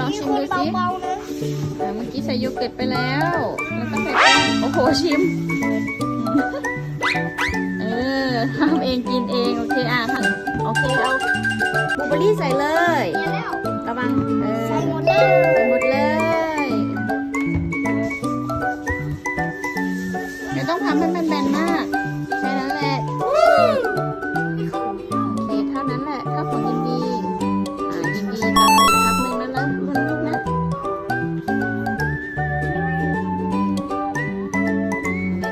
ลองชิมดูสิเมื่อกี้ใส่โยเกิร์ตไปแล้วแล้วก็ใส่แป้งโอ้โหชิม เออทำเองกินเองโอเคอะทำโอเคเอาบลูเบอร์รี่ใส่เลยกระบังเออใส่หมดเลยใส่หมดเลยไม่ต้องทำให้มันแบนมาก